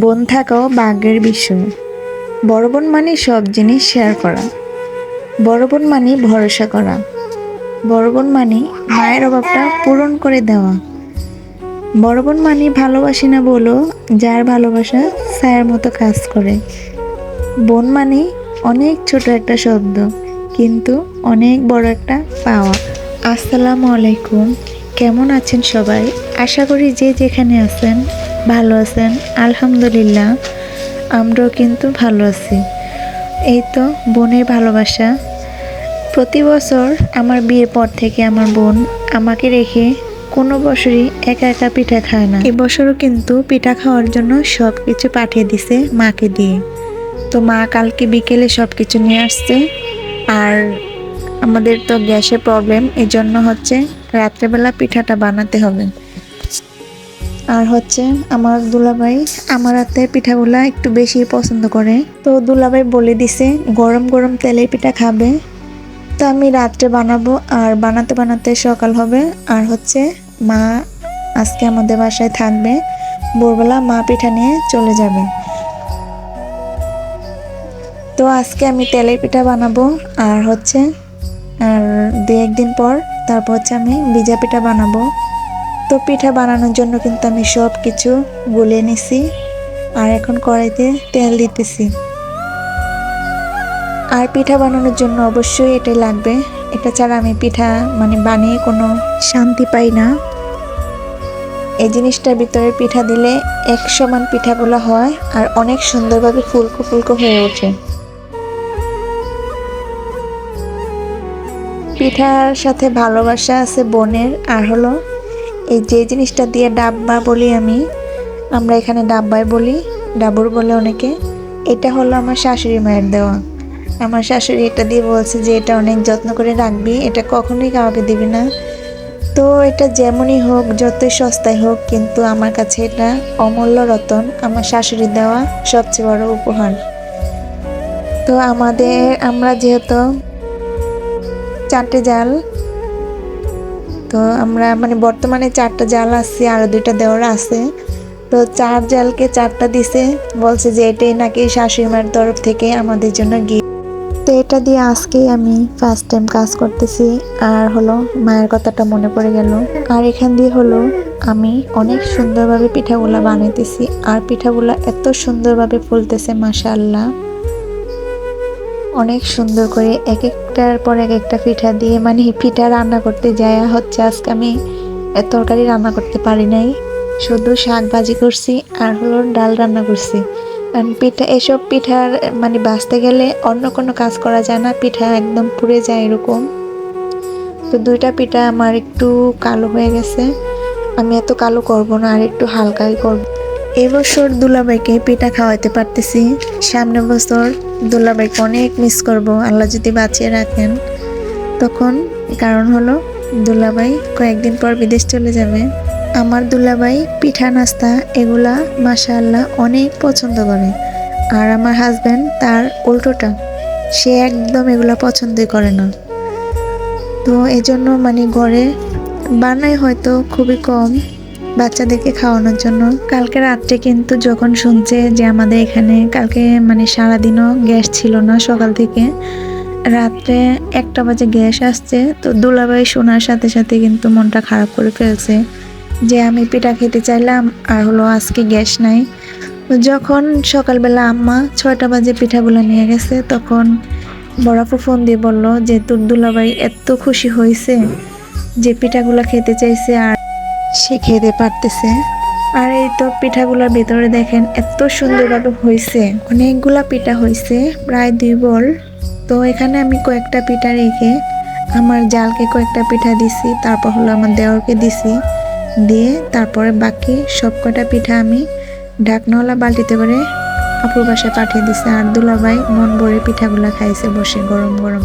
বোন থাকাও ভাগ্যের বিষয়। বড় বোন মানে সব জিনিস শেয়ার করা। বড় বোন মানে ভরসা করা। বড় বোন মানে মায়ের অভাবটা পূরণ করে দেওয়া। বড় বোন মানে ভালোবাসি না বলো যার ভালোবাসা ছায়ার মতো কাজ করে। বোন মানে অনেক ছোট একটা শব্দ, কিন্তু অনেক বড় একটা পাওয়া আসসালামু আলাইকুম। কেমন আছেন সবাই? আশা করি যে যেখানে আছেন ভালো আছেন? আলহামদুলিল্লাহ, আমরাও কিন্তু ভালো আছি। এই তো বোনের ভালোবাসা। প্রতি বছর আমার বিয়ের পর থেকে আমার বোন আমাকে রেখে কোনো বছরই একা একা পিঠা খায় না। এবছরও কিন্তু পিঠা খাওয়ার জন্য সব কিছু পাঠিয়ে দিছে মাকে দিয়ে। তো মা কালকে বিকেলে সব কিছু নিয়ে আসছে। আর আমাদের তো গ্যাসের প্রবলেম এই জন্য হচ্ছে রাত্রেবেলা পিঠাটা বানাতে হবে। আর হচ্ছে আমার দুলাভাই আমার হাতে পিঠাগুলা একটু বেশি পছন্দ করে। তো দুলাভাই বলে দিছে, গরম গরম তেলের পিঠা খাবে। তো আমি রাত্রে বানাবো আর বানাতে বানাতে সকাল হবে। আর হচ্ছে মা আজকে আমাদের বাসায় থাকবে। ভোরবেলা মা পিঠা নিয়ে চলে যাবে। তো আজকে আমি তেলের পিঠা বানাবো আর হচ্ছে, আর দু একদিন পর তারপর হচ্ছে আমি ভিজা পিঠা বানাবো। তো পিঠা বানানোর জন্য কিন্তু আমি সব কিছু গুলে নিছি। আর এখন কড়াইতে তেল দিতেছি। আর পিঠা বানানোর জন্য অবশ্যই এটাই লাগবে। এটা ছাড়া আমি পিঠা মানে বানিয়ে কোনো শান্তি পাই না। এই জিনিসটার ভিতরে পিঠা দিলে এক সমান পিঠাগুলো হয় আর অনেক সুন্দরভাবে ফুলকো ফুলকো হয়ে ওঠে। পিঠার সাথে ভালোবাসা আছে বোনের। আর হলো এই যে জিনিসটা দিয়ে ডাব্বা বলি আমি, আমরা এখানে ডাব্বাই বলি, ডাবুর বলে অনেকে, এটা হলো আমার শাশুড়ি মায়ের দেওয়া। আমার শাশুড়ি এটা দিয়ে বলছে যে এটা অনেক যত্ন করে রাখবি, এটা কখনোই কাউকে দিবি না। তো এটা যেমনই হোক, যতই সস্তায় হোক, কিন্তু আমার কাছে এটা অমূল্য রতন, আমার শাশুড়ি দেওয়া সবচেয়ে বড় উপহার। তো আমাদের, আমরা যেহেতু চারটে জাল তো আমরা মানে বর্তমানে চারটা জাল আছে, আরও দুইটা দেওয়ার আছে। তো চার জালকে চারটা দিছে, বলছে যে এটাই নাকি শাশুড়ি মায়ের তরফ থেকে আমাদের জন্য গিফট তো এটা দিয়ে আজকেই আমি ফার্স্ট টাইম কাজ করতেছি, আর হলো মায়ের কথাটা মনে পড়ে গেল। আর এখান দিয়ে হলো আমি অনেক সুন্দরভাবে পিঠাগুলা বানাইতেছি, আর পিঠাগুলা এত সুন্দরভাবে ফুলতেছে, মাশাআল্লাহ। অনেক সুন্দর করে এক এক একটার পর এক একটা পিঠা দিয়ে মানে পিঠা রান্না করতে যায়। হচ্ছে আজকে আমি তরকারি রান্না করতে পারি নাই। শুধু শাক ভাজি করছি আর হলো ডাল রান্না করছি। কারণ পিঠা, এসব পিঠার মানে বাঁচতে গেলে অন্য কোনো কাজ করা যায় না, পিঠা একদম পুড়ে যায় এরকম। তো দুইটা পিঠা আমার একটু কালো হয়ে গেছে। আমি এত কালো করব না, আর একটু হালকাই করব। এবছর দুলাভাইকে পিঠা খাওয়াইতে পারতেছি। সামনে বছর দুলাভাইকে অনেক মিস করব, আল্লাহ যদি বাঁচিয়ে রাখেন। তখন কারণ হলো দুলাভাই কয়েকদিন পর বিদেশ চলে যাবে। আমার দুলাভাই পিঠা, নাস্তা এগুলা মাশাআল্লাহ অনেক পছন্দ করে। আর আমার হাজব্যান্ড তার উল্টোটা, সে একদম এগুলা পছন্দই করে না। তো এজন্য মানে ঘরে বানায় হয়তো খুবই কম বাচ্চাদেরকে খাওয়ানোর জন্য। কালকে রাত্রে কিন্তু যখন শুনছে যে আমাদের এখানে কালকে মানে সারাদিনও গ্যাস ছিল না সকাল থেকে, রাত্রে একটা বাজে গ্যাস আসছে, তো দুলাভাই শোনার সাথে সাথে কিন্তু মনটা খারাপ করে ফেলছে যে আমি পিঠা খেতে চাইলাম আর হলো আজকে গ্যাস নাই। যখন সকালবেলা আম্মা ছয়টা বাজে পিঠাগুলো নিয়ে গেছে, তখন বড়াপু ফোন দিয়ে বলল যে, তোর দুলাভাই এত খুশি হয়েছে যে পিঠাগুলো খেতে চাইছে আর সে খেতে পারতেছে। আর এই তো পিঠাগুলোর ভিতরে দেখেন এত সুন্দরভাবে হয়েছে অনেকগুলা পিঠা হয়েছে প্রায় দুই বল। তো এখানে আমি কয়েকটা পিঠা রেখে আমার জালকে কয়েকটা পিঠা দিছি, তারপর হলো আমার দেওরকে দিছি। দিয়ে তারপরে বাকি সব কটা পিঠা আমি ঢাকনাওয়ালা বালতিতে করে আপুর বাসায় পাঠিয়ে দিছে। আর দুলাভাই মন ভরে পিঠাগুলা খাইছে, বসে গরম গরম।